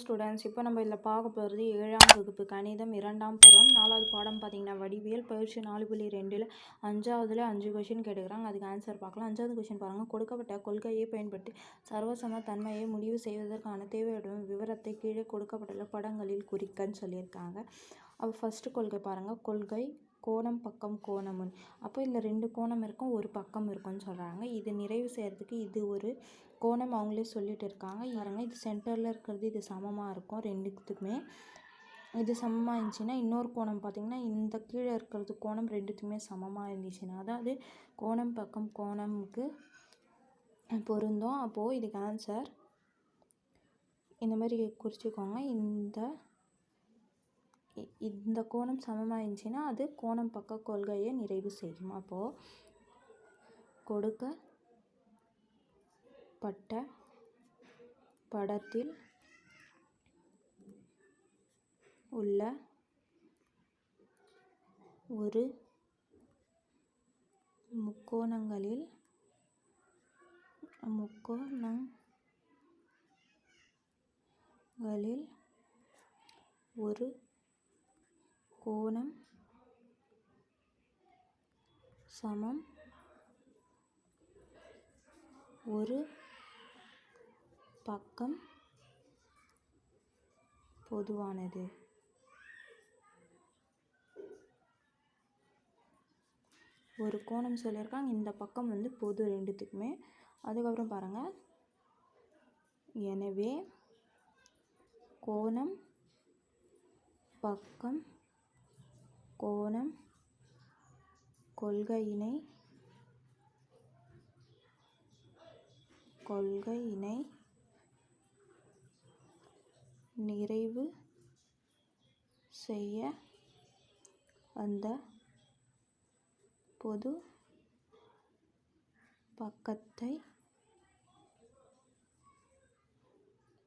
Students இப்போ நம்ம இதில் பார்க்க போகிறது ஏழாம் வகுப்பு கணிதம் இரண்டாம் பருவம். நாலாவது பாடம் பார்த்தீங்கன்னா வடிவியல் பயிற்சி நாலு புள்ளி ரெண்டில் அஞ்சாவதுல அஞ்சு கொஷின் கேட்டுக்கிறாங்க. அதுக்கு ஆன்சர் பார்க்கலாம். அஞ்சாவது கொஷின் பாருங்கள் கொடுக்கப்பட்ட கொள்கையை பயன்படுத்தி சர்வசம தன்மையை முடிவு செய்வதற்கான தேவையுடன் விவரத்தை கீழே கொடுக்கப்பட்டுள்ள படங்களில் குறிக்கன்னு சொல்லியிருக்காங்க. அப்போ ஃபஸ்ட்டு கொள்கை பாருங்கள் கொள்கை கோணம் பக்கம் கோணமுன். அப்போ இதில் ரெண்டு கோணம் இருக்கும் ஒரு பக்கம் இருக்கும்னு சொல்கிறாங்க இது நிறைவு செய்கிறதுக்கு இது ஒரு கோணம் அவங்களே சொல்லிட்டு இருக்காங்க. பாருங்க இது சென்டரில் இருக்கிறது இது சமமாக இருக்கும் ரெண்டுத்துக்குமே. இது சமமாக இருந்துச்சுன்னா இன்னொரு கோணம் பார்த்திங்கன்னா இந்த கீழே இருக்கிறது கோணம் ரெண்டுத்துக்குமே சமமாக இருந்துச்சுன்னா அதாவது கோணம் பக்கம் கோணமுக்கு பொருந்தோம். அப்போது இதுக்கு ஆன்சர் இந்த மாதிரி குறிச்சிக்கோங்க. இந்த இந்த கோணம் சமமாயிருந்துச்சுன்னா அது கோணம் பக்க கொள்கையை நிறைவு செய்யும். அப்போது கொடுக்கப்பட்ட படத்தில் உள்ள ஒரு முக்கோணங்களில் முக்கோணங்களில் ஒரு கோணம் சமம் ஒரு பக்கம் பொதுவானது. ஒரு கோணம் சொல்லியிருக்காங்க இந்த பக்கம் வந்து பொது ரெண்டுத்துக்குமே. அதுக்கப்புறம் பாருங்கள் எனவே கோணம் பக்கம் கோணம் கொள்கையினை கொள்கையினை நிறைவு செய்ய அந்த பொது பக்கத்தை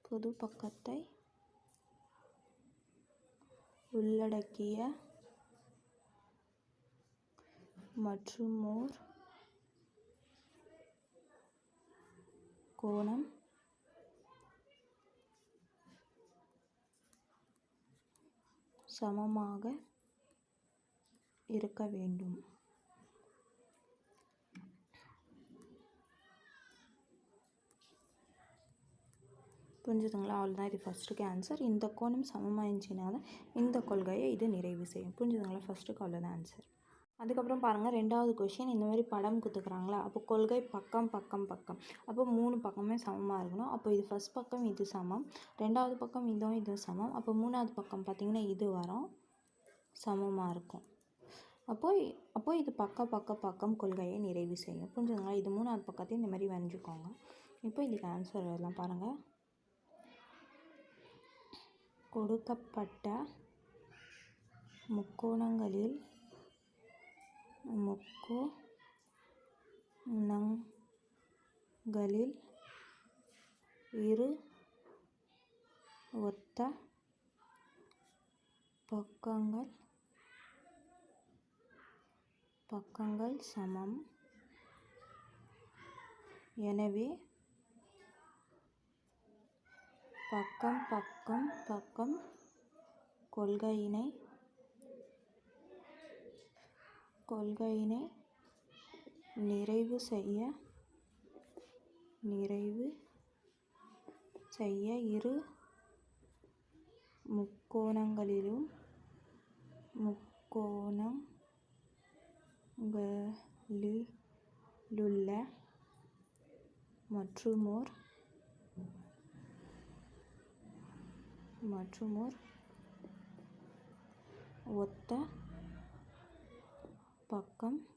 பொது பக்கத்தை உள்ளடக்கிய மற்றுமோர் கோணம். சமமாக இருக்க வேண்டும். புரிஞ்சுதுங்களா? அவ்வளோதான் இது ஃபஸ்ட்டுக்கு ஆன்சர் இந்த கோணம் சமமாக இருந்துச்சுனால தான் இந்த கொள்கையை இது நிறைவு செய்யும். புரிஞ்சுதுங்களா? ஃபஸ்ட்டுக்கு அவ்வளோதான் ஆன்சர் அதுக்கப்புறம் பாருங்கள் ரெண்டாவது கொஷின் இந்த மாதிரி படம் கொடுத்துக்குறாங்களா அப்போ கொள்கை பக்கம் பக்கம் பக்கம். அப்போ மூணு பக்கமே சமமாக இருக்கணும். அப்போ இது ஃபஸ்ட் பக்கம் இது சமம். ரெண்டாவது பக்கம் இதுவும் இது சமம். அப்போ மூணாவது பக்கம் பார்த்திங்கன்னா இது வரும். சமமாக இருக்கும். அப்போ அப்போ இது பக்க பக்க பக்கம் கொள்கையை நிறைவு செய்யும். புரிஞ்சுதுங்களா? இது மூணாவது பக்கத்தையும் இந்த மாதிரி வரைஞ்சிக்கோங்க. இப்போ இதுக்கு ஆன்சர் எல்லாம் பாருங்கள் கொடுக்கப்பட்ட முக்கோணங்களில் முக்கோணங்களில் இரு ஒத்த பக்கங்கள் பக்கங்கள் சமம். எனவே பக்கம் பக்கம் பக்கம் கொள்கையினை கொள்கையினை நிறைவு செய்ய நிறைவு செய்ய இரு முக்கோணங்களிலும் முக்கோணங்களிலுள்ள மற்றுமோர் மற்றுமோர் ஒத்த பக்கம்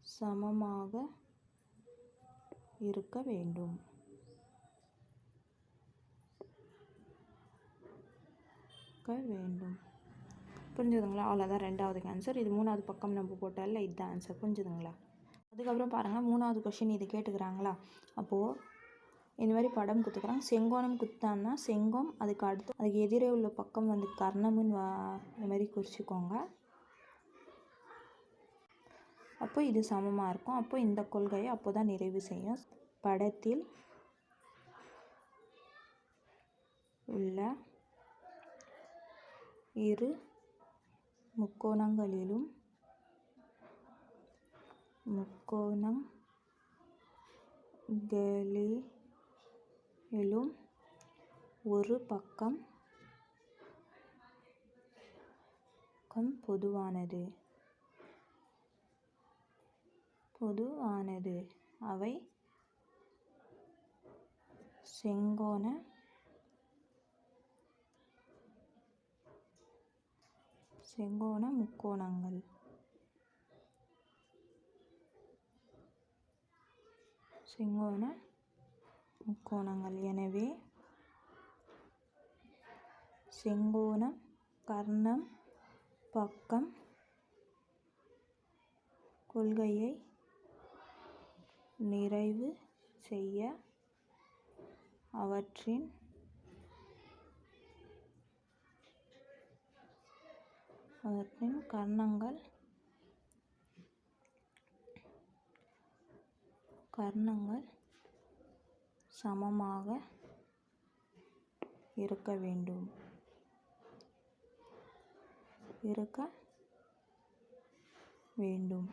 சமமாக இருக்க வேண்டும். வேண்டும். புரிஞ்சுதுங்களா? அவ்வளோதான் ரெண்டாவது ஆன்சர் இது மூணாவது பக்கம் நம்ம போட்டால இதுதான் ஆன்சர் புரிஞ்சுதுங்களா? அதுக்கப்புறம் பாருங்கள் மூணாவது கொஷின் இது கேட்டுக்கிறாங்களா? அப்போது இந்த மாதிரி படம் கொடுத்துக்கிறாங்க செங்கோணம் குத்தான்னா செங்கம் அதுக்கு அடுத்து அதுக்கு எதிரே உள்ள பக்கம் வந்து கர்ணமுன்னு வா இந்த மாதிரி குறிச்சிக்கோங்க. அப்போ இது சமமாக இருக்கும். அப்போ இந்த கொள்கையை அப்போ தான் நிறைவு செய்யும். படத்தில் உள்ள இரு முக்கோணங்களிலும் முக்கோணங்களிலும் ஒரு பக்கம் பொதுவானது. பொதுவானது. அவை செங்கோண செங்கோண முக்கோணங்கள். செங்கோண முக்கோணங்கள். எனவே செங்கோணம் கர்ணம் பக்கம் கொள்கையை நிறைவு செய்ய அவற்றின் அவற்றின் கர்ணங்கள் கர்ணங்கள் சமமாக இருக்க வேண்டும். இருக்க வேண்டும்.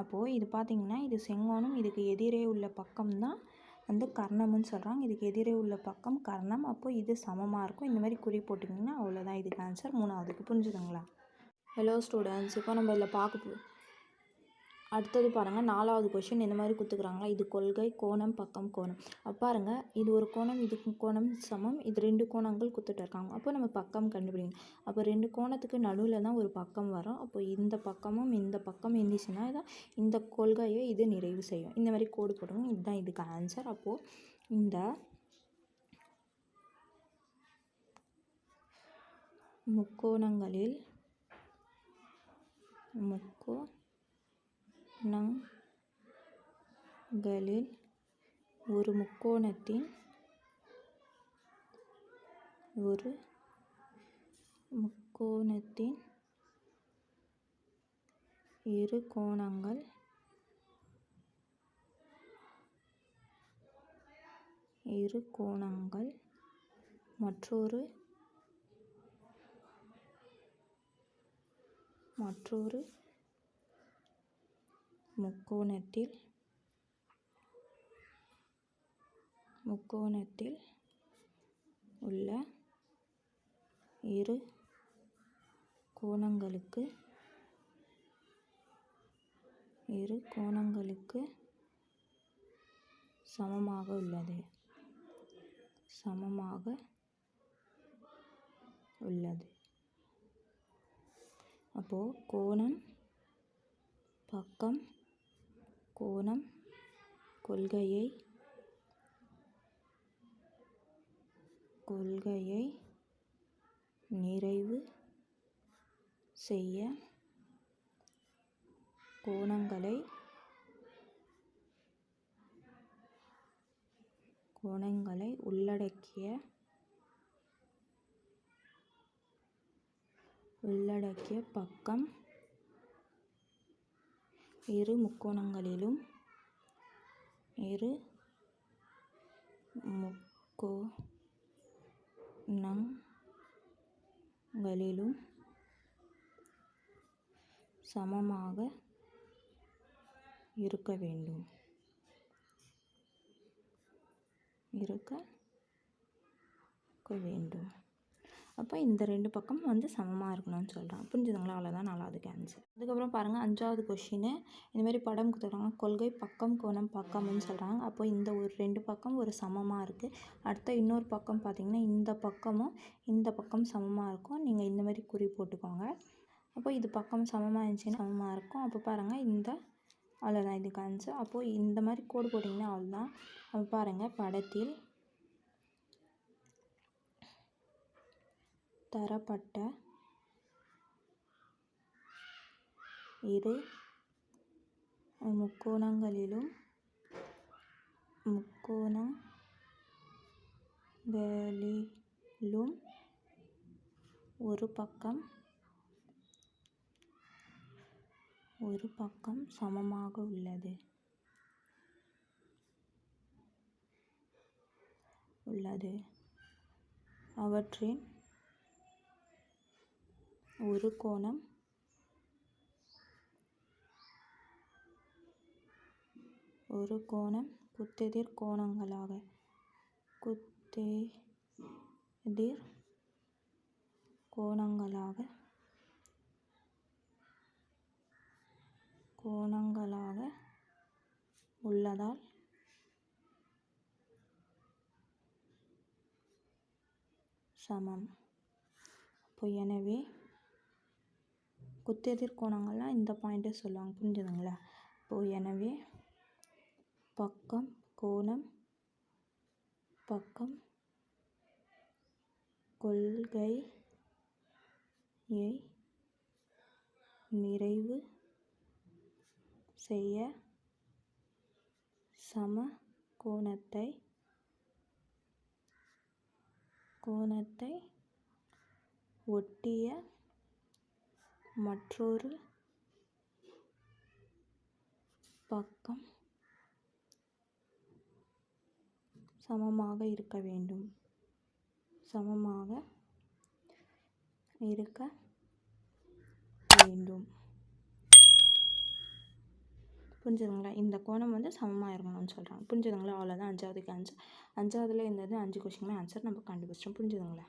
அப்போது இது பார்த்திங்கன்னா இது செங்கோணம் இதுக்கு எதிரே உள்ள பக்கம் தான் வந்து கர்ணம்னு சொல்கிறாங்க இதுக்கு எதிரே உள்ள பக்கம் கர்ணம். அப்போது இது சமமாக இருக்கும். இந்த மாதிரி குறி போட்டிங்கன்னா அவ்வளோதான் இதுக்கு ஆன்சர் மூணாவதுக்கு புரிஞ்சுதுங்களா? ஹலோ ஸ்டூடெண்ட்ஸ் இப்போ நம்ம இதில் பார்க்க போ அடுத்தது பாருங்கள் நாலாவது கொஷின் இந்த மாதிரி கொடுத்துக்குறாங்களா? இது கொள்கை கோணம் பக்கம் கோணம். அப்போ பாருங்கள் இது ஒரு கோணம் இது கோணம் சமம் இது ரெண்டு கோணங்கள் கொடுத்துட்டு இருக்காங்க. அப்போ நம்ம பக்கம் கண்டுபிடிங்க. அப்போ ரெண்டு கோணத்துக்கு நடுவில் தான் ஒரு பக்கம் வரும். அப்போ இந்த பக்கமும் இந்த பக்கம் இருந்துச்சுன்னா தான் இந்த கொள்கையை இது நிறைவு செய்யும். இந்த மாதிரி கோடு போடுவோம். இதுதான் இதுக்கு ஆன்சர் அப்போது இந்த முக்கோணங்களில் முக்கோ முக்கோணங்களில் ஒரு முக்கோணத்தின் ஒரு முக்கோணத்தின் இரு கோணங்கள் இரு கோணங்கள் மற்றொரு மற்றொரு முக்கோணத்தில் முக்கோணத்தில் உள்ள இரு கோணங்களுக்கு இரு கோணங்களுக்கு சமமாக உள்ளது. சமமாக உள்ளது. அப்போது கோணம் பக்கம் கோணம் கொள்கையை கொள்கையை நிறைவு செய்ய கோணங்களை கோணங்களை உள்ளடக்கிய உள்ளடக்கிய பக்கம் இரு முக்கோணங்களிலும் இரு முக்கோணங்களிலும் சமமாக இருக்க வேண்டும். இருக்க வேண்டும். அப்போ இந்த ரெண்டு பக்கம் வந்து சமமாக இருக்கணும்னு சொல்கிறான் புரிஞ்சுதுங்களா? அவ்வளோதான் நாலாவதுக்கு ஆன்சர் அதுக்கப்புறம் பாருங்கள் அஞ்சாவது கொஷினு இந்தமாரி படம் கொடுத்துருக்காங்க கொள்கை பக்கம் கோணம் பக்கம்னு சொல்கிறாங்க அப்போ இந்த ஒரு ரெண்டு பக்கம் ஒரு சமமாக இருக்குது அடுத்த இன்னொரு பக்கம் பார்த்திங்கன்னா இந்த பக்கமும் இந்த பக்கம் சமமாக இருக்கும். நீங்கள் இந்த மாதிரி குறி போட்டுக்கோங்க. அப்போ இது பக்கம் சமமாக இருந்துச்சுன்னா சமமாக இருக்கும். அப்போ பாருங்கள் இந்த அவ்வளோதான் இதுக்கு ஆன்சர் அப்போது இந்த மாதிரி கோடு போட்டிங்கன்னா அவ்வளோதான் அப்போ பாருங்கள் படத்தில் தரப்பட்ட இரு முக்கோணங்களிலும் முக்கோணங்களிலும் ஒரு பக்கம் ஒரு பக்கம் சமமாக உள்ளது. உள்ளது. அவற்றின் ஒரு கோணம். ஒரு கோணம் குத்தெதிர் கோணங்களாக. குத்தெதிர் கோணங்களாக. கோணங்களாக உள்ளதால் சமம். அப்போ எனவே குத்தெதிர் கோணங்கள்லாம் இந்த பாயிண்ட்டை சொல்லுவாங்க. புரிஞ்சுதுங்களா? இப்போது எனவே பக்கம் கோணம் பக்கம் கொள்கையை நிறைவு செய்ய சம கோணத்தை கோணத்தை ஒட்டிய மற்றொரு பக்கம் சமமாக இருக்க வேண்டும். சமமாக இருக்க வேண்டும். புரிஞ்சுதுங்களா? இந்த கோணம் வந்து சமமாக இருக்கணும்னு சொல்கிறாங்க புரிஞ்சுதுங்களா? அவ்வளோதான் அஞ்சாவதுக்கு ஆன்சர் அஞ்சாவதுல இருந்தது அஞ்சு கொஷினுமே ஆன்சர் நம்ம கண்டுபிடிச்சிட்டோம். புரிஞ்சுதுங்களா?